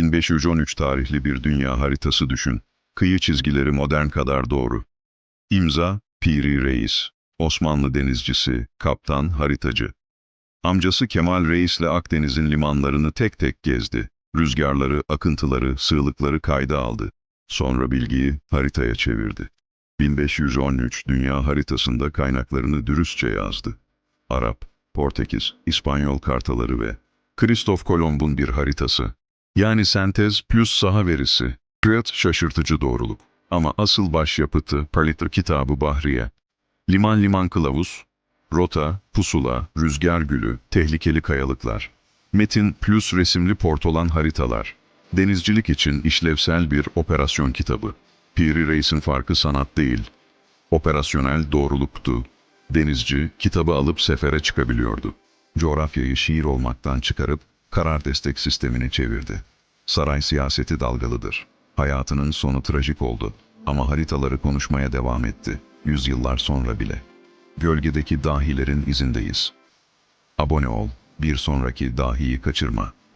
1513 tarihli bir dünya haritası düşün. Kıyı çizgileri modern kadar doğru. İmza, Piri Reis. Osmanlı denizcisi, kaptan, haritacı. Amcası Kemal Reis'le Akdeniz'in limanlarını tek tek gezdi. Rüzgarları, akıntıları, sığlıkları kayda aldı. Sonra bilgiyi haritaya çevirdi. 1513 dünya haritasında kaynaklarını dürüstçe yazdı. Arap, Portekiz, İspanyol kartaları ve Kristof Kolomb'un bir haritası. Yani sentez plus saha verisi. Fiyat şaşırtıcı doğruluk. Ama asıl başyapıtı Paliter Kitabı Bahriye. Liman liman kılavuz, rota, pusula, rüzgar gülü, tehlikeli kayalıklar. Metin plus resimli portolan haritalar. Denizcilik için işlevsel bir operasyon kitabı. Piri Reis'in farkı sanat değil, operasyonel doğruluktu. Denizci kitabı alıp sefere çıkabiliyordu. Coğrafyayı şiir olmaktan çıkarıp karar destek sistemine çevirdi. Saray siyaseti dalgalıdır. Hayatının sonu trajik oldu ama haritaları konuşmaya devam etti. Yüzyıllar sonra bile. Gölgedeki dahilerin izindeyiz. Abone ol, bir sonraki dahiyi kaçırma.